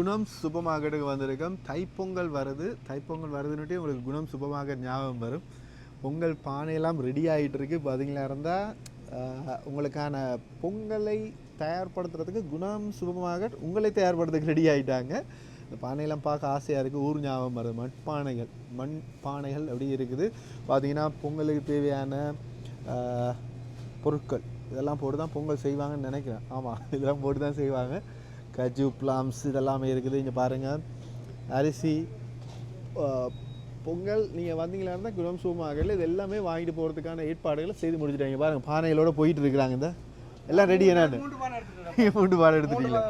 குணம் சூப்பர் மார்க்கெட்டுக்கு வந்திருக்கோம். தைப்பொங்கல் வருது. தைப்பொங்கல் வருதுன்னுட்டு உங்களுக்கு குணம் சூப்பர் மார்க்கெட் ஞாபகம் வரும். பொங்கல் பானையெல்லாம் ரெடி ஆகிட்டு இருக்கு பார்த்தீங்களா இருந்தால் உங்களுக்கான பொங்கலை தயார்படுத்துறதுக்கு குணம் சூப்பர் மார்க்கெட் உங்களை தயார்படுறதுக்கு ரெடி ஆகிட்டாங்க இந்த பானையெல்லாம் பார்க்க ஆசையாக இருக்குது ஊர் ஞாபகம் வருது. மண்பானைகள் மண் பானைகள் அப்படி இருக்குது. பார்த்தீங்கன்னா பொங்கலுக்கு தேவையான பொருட்கள். இதெல்லாம் போட்டு தான் பொங்கல் செய்வாங்கன்னு நினைக்கிறேன். ஆமாம் இதெல்லாம் போட்டு தான் செய்வாங்க. கஜு பிளாம்ஸ் இதெல்லாமே இருக்குது. இங்கே பாருங்கள் அரிசி பொங்கல் நீங்கள் வந்தீங்களா இருந்தால் குணம் சூமாகல இது எல்லாமே வாங்கிட்டு போகிறதுக்கான ஏற்பாடுகளை செய்து முடிச்சுட்டாங்க. பாருங்கள் பானைகளோடு போயிட்டு இருக்கிறாங்க இந்த எல்லாம் ரெடி என்னன்னு மூன்று பானை எடுத்துட்டீங்களா?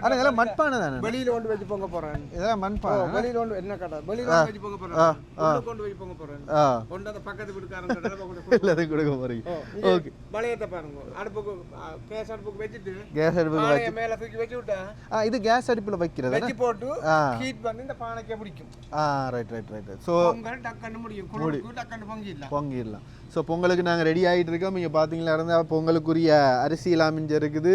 ஆனால் இதெல்லாம் மண்பானை தானே? வெளியில கொண்டு வச்சு பொங்க போறேன். இதெல்லாம் மண்பானை. வெளியில கொண்டு என்ன கடை? வெளியில வச்சு பொங்க போறேன். உள்ள கொண்டு வச்சு பொங்க போறேன். ஆ. கொண்டு அந்த பக்கத்து வீட்டுக்காரங்க எல்லாத்தையும் கொடுக்க போகிறீங்க ஓகே. வளையத்தை பாருங்க. அடுப்புக்கு கேஸ் அடுப்புக்கு வச்சுட்டு கேஸ் அடுப்பு பானையை மேல தூக்கி வச்சு விட்டா ஆ இது கேஸ் அடுப்பில் வைக்கிறது? வச்சு போட்டு ஹீட் பண்ணி இந்த பானைக்கே பிடிக்கும். ஆ right right right so Pongal டக்குன்னு முடியும். டக்குன்னு பொங்கிடலாம். பொங்கிடலாம். ஸோ பொங்கலுக்கு நாங்கள் ரெடி ஆகிட்டு இருக்கோம். இங்கே பார்த்தீங்களா இருந்தால் பொங்கலுக்குரிய அரிசி எல்லாம் இங்கே இருக்குது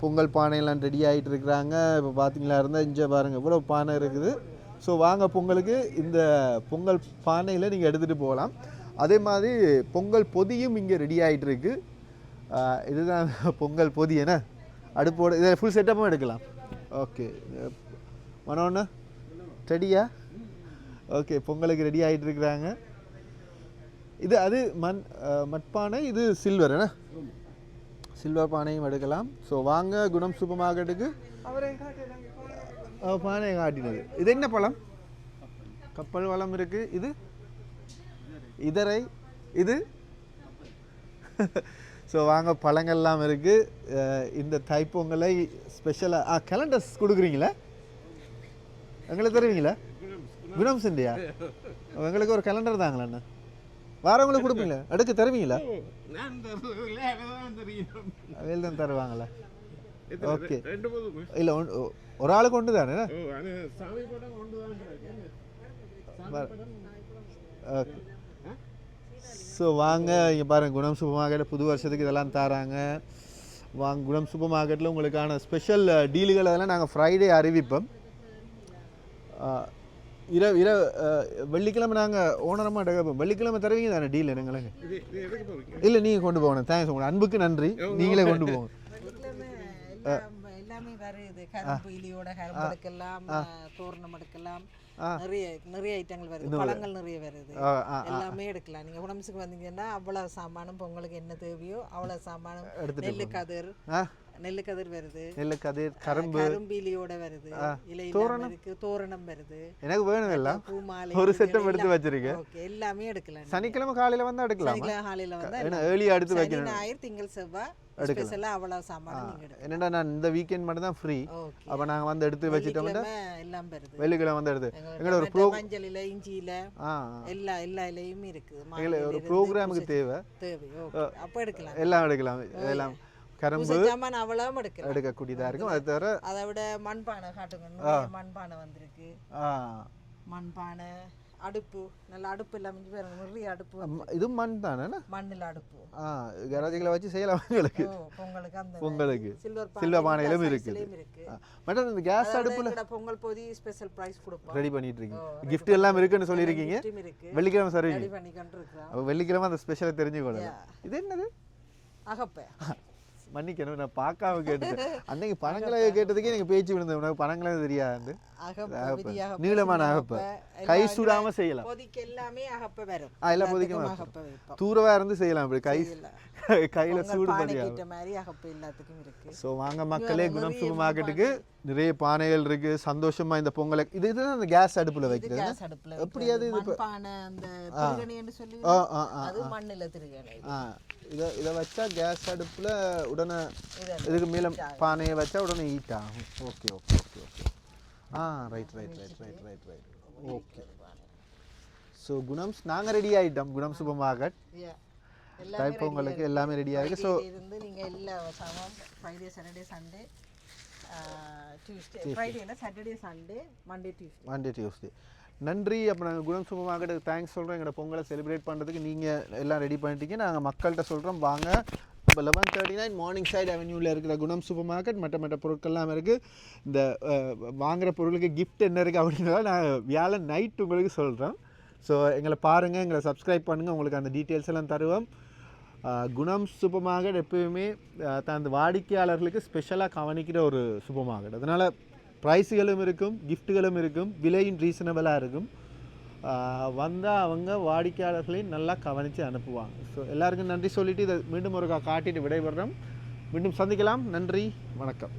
பொங்கல் பானையெல்லாம் ரெடி ஆகிட்டு இருக்கிறாங்க இப்போ பார்த்தீங்களா இருந்தால் இங்கே பாருங்கள் இவ்வளோ பானை இருக்குது. ஸோ வாங்க பொங்கலுக்கு இந்த பொங்கல் பானையில் நீங்கள் எடுத்துகிட்டு போகலாம். அதே மாதிரி பொங்கல் பொதியும் இங்கே ரெடி ஆகிட்டு இருக்கு இதுதான் பொங்கல் பொதி என்ன? அடுப்போட இதை ஃபுல் செட்டப்பும் எடுக்கலாம். ஓகே மனோண்ணா ரெடியா ஓகே பொங்கலுக்கு ரெடி ஆகிட்டு இருக்கிறாங்க இது அது மண் மட்பானை இது சில்வர் என்ன? சில்வர் பானையும் எடுக்கலாம். ஸோ வாங்க குணம் சூப்பர் மார்க்கெட்டுக்கு பானையை காட்டினது. இது என்ன பழம்? கப்பல் வளம் இருக்கு. இது? இதரை. இது? ஸோ வாங்க பழங்கள்லாம் இருக்கு. அஹ், இந்த தைப்பொங்கலை ஸ்பெஷலாக ஆ கேலண்டர்ஸ் கொடுக்குறீங்களா? எங்களுக்கு தருவீங்களா குணம் சிண்டியா எங்களுக்கு ஒரு கேலண்டர் தாங்களா அண்ணா. வாரவங்களுக்கு கொடுப்பீங்களா? எடுக்க தருவீங்களா? அவையில் தான் தருவாங்களா ஓகே. இல்லை ஒரு ஆளுக்கு ஒன்று தானே? கொண்டு தான் ஓகே. ஸோ வாங்க இங்கே பாருங்க குணம் சூப்பர் மார்க்கெட் புது வருஷத்துக்கு இதெல்லாம் தராங்க. வாங்க குணம் சூப்பர் மார்க்கெட்டில் உங்களுக்கான ஸ்பெஷல் டீலுகள் அதெல்லாம் நாங்கள் ஃப்ரைடே அறிவிப்போம். இரவு இரவு வெள்ளிக்கிழமை நாங்கள் ஓனரமாக எடுக்கப்போம் வெள்ளிக்கிழமை தருவீங்க தானே டீல் எங்களுக்கு? இல்லை நீங்கள் கொண்டு போகணும். தேங்க்ஸ் உங்களோட அன்புக்கு நன்றி. நீங்களே கொண்டு போங்க. வெள்ளிக்கிழமை எல்லாம் எல்லாமே வருது. கரும்பு இலியோட கரும்பு எடுக்கலாம் தோரணம் எடுக்கலாம். நிறைய நிறைய ஐட்டங்கள் வருது. பழங்கள் நிறைய வருது. எல்லாமே எடுக்கலாம். நீங்க உடம்புக்கு வந்தீங்கன்னா அவ்வளவு சாமானும் பொங்கலுக்கு என்ன தேவையோ அவ்வளவு சாமானும் நெல்லு கதிர் ஆ நெல்லு கதிர் வருது. நெல்லு கதிர் கரும்பு. கரும்பு இலியோட வருது இலை இல்லாம இருக்கு தோரணம் வருது. எனக்கு வேணும் எல்லாம். பூ மாலை ஒரு செட்டம் எடுத்து வச்சிருக்கேன். ஓகே எல்லாமே எடுக்கலாம் சனிக்கிழமை காலையில் வந்து எடுக்கலாம். சனிக்கிழமை காலையில வந்து ஏன்னா ஏர்லியாக எடுத்து வைக்கணும். ஞாயிறு திங்கள் செவ்வாய் ஸ்பெஷலா அவ்வளவு நீங்க எடுக்கலாம். என்னடா நான் இந்த வீக்கெண்ட் மட்டும் தான் ஃப்ரீ அப்போ நாங்கள் வந்து எடுத்து வச்சுட்டோம்னா எல்லாம் வருது. வெள்ளிக்கிழமை வந்து எடுத்து. எங்களோட ஒரு ப்ரோ மஞ்சள் இலை இஞ்சி இலை எல்லா எல்லா இலையும் எங்களை ஒரு ப்ரோக்ராமுக்கு தேவை. தேவை ஓகே. அப்போ எடுக்கலாம். எல்லாம் எடுக்கலாம் எல்லாம். கரும்பு சாமான் அவ்வளவும் எடுக்கலாம். எடுக்கக்கூடியதாக இருக்கும். அது தவிர அதை விட மண்பானை காட்டுங்க. மண்பானை வந்திருக்கு. மண்பானை அடுப்பு. நல்ல அடுப்பு இல்லாம இஞ்சி பாருங்க நிறைய அடுப்பு இது மண் தானே மண்ணில் அடுப்பு. ஆ கராஜிகளை வச்சு செய்யலாம் எங்களுக்கு ஓ பொங்கலுக்கு அந்த பொங்கலுக்கு. சில்வர் சில்வர் பானையிலும் இருக்கு. மேடம் இந்த கேஸ் அடுப்பில் பொங்கல் பொதி ஸ்பெஷல் பிரைஸ் கொடுப்போம். ரெடி பண்ணிட்டு இருக்கீங்க கிஃப்ட் எல்லாம் இருக்குன்னு சொல்லியிருக்கீங்க. வெள்ளிக்கிழமை சரி ரெடி பண்ணி கொண்டு இருக்கிறோம் அப்போ வெள்ளிக்கிழமை அந்த ஸ்பெஷலை தெரிஞ்சுக்கொள்ளலாம். இது என்னது? அகப்பை. மன்னிக்கணும். நான் பார்க்காம கேட்டுட்டேன். அன்னைக்கு பணங்களை கேட்டதுக்கே எனக்கு பேச்சு விழுந்தது. உனக்கு பணங்களே தெரியாது. அகப்பை நீளமான அகப்பை. கை சுடாம செய்யலாம். பொதிக்கு எல்லாமே அகப்பை வரும். எல்லாம் பொதிக்கும் அகப்பை தூரவா இருந்து செய்யலாம் இப்படி. கை. கையில சூடு ஏற்ற மாதிரி அகப்பை எல்லாத்துக்கும் இருக்கு. ஸோ வாங்க மக்களே குணம் சூப்பர் மார்க்கெட்டுக்கு நிறைய பானைகள் இருக்கு. சந்தோஷமா இந்த பொங்கலை இது இதுதான் அந்த கேஸ் அடுப்புல இது வைக்கிறது. கேஸ் அடுப்புல எப்படி வைக்கிறது. அது இது மண்பானை அந்த திருகணின்னு சொல்லி ஆ ஆ ஆ அது மண்ணில திருகணி. ஆ இதை இதை வச்சா கேஸ் அடுப்புல உடனே இது இதுக்கு மேல பானையை வச்சா உடனே ஹீட் ஆகும். Okay okay okay okay ah right right right right right right okay so குணம்ஸ் நாங்க ரெடி ஆயிட்டோம். குணம் சூப்பர் மார்க்கெட். எல்லாமே ரெடியாக இருக்கு ஸோ இருந்து நீங்க எல்லா சாமான் Friday Saturday Sunday Tuesday ஃப்ரைடேல Saturday Sunday Monday Tuesday Monday Tuesday நன்றி. அப்போ நாங்கள் குணம் சூப்பர் மார்க்கெட்டுக்கு தேங்க்ஸ் சொல்கிறோம் எங்களோட பொங்கலை செலிப்ரேட் பண்ணுறதுக்கு நீங்கள் எல்லாம் ரெடி பண்ணிட்டீங்க. நாங்கள் மக்கள்கிட்ட சொல்கிறோம் வாங்க. இப்போ eleven thirty nine morning side அவென்யூவில் இருக்கிற குணம் சூப்பர் மார்க்கெட் மற்ற மற்ற பொருட்கள்லாம் இருக்குது இந்த வாங்குகிற பொருளுக்கு கிஃப்ட் என்ன இருக்குது அப்படின்றத நான் வியாழன் நைட் உங்களுக்கு சொல்கிறேன் ஸோ எங்களை பாருங்கள் எங்களை சப்ஸ்கிரைப் பண்ணுங்கள் உங்களுக்கு அந்த டீட்டெயில்ஸ் எல்லாம் தருவோம். குணம் சூப்பர் மார்க்கெட் எப்பயுமே அஹ், தனது வாடிக்கையாளர்களுக்கு ஸ்பெஷலாக கவனிக்கிற ஒரு சூப்பர் மார்க்கெட் அதனால் ப்ரைஸுகளும் இருக்கும் கிஃப்ட்டுகளும் இருக்கும் விலையும் ரீசனபிளாக இருக்கும். வந்தால் அவங்க வாடிக்கையாளர்களையும் நல்லா கவனித்து அனுப்புவாங்க. ஸோ எல்லாருக்கும் நன்றி சொல்லிட்டு இதை மீண்டும் ஒரு காட்டிட்டு விடைபெறுறோம். மீண்டும் சந்திக்கலாம். நன்றி. வணக்கம்.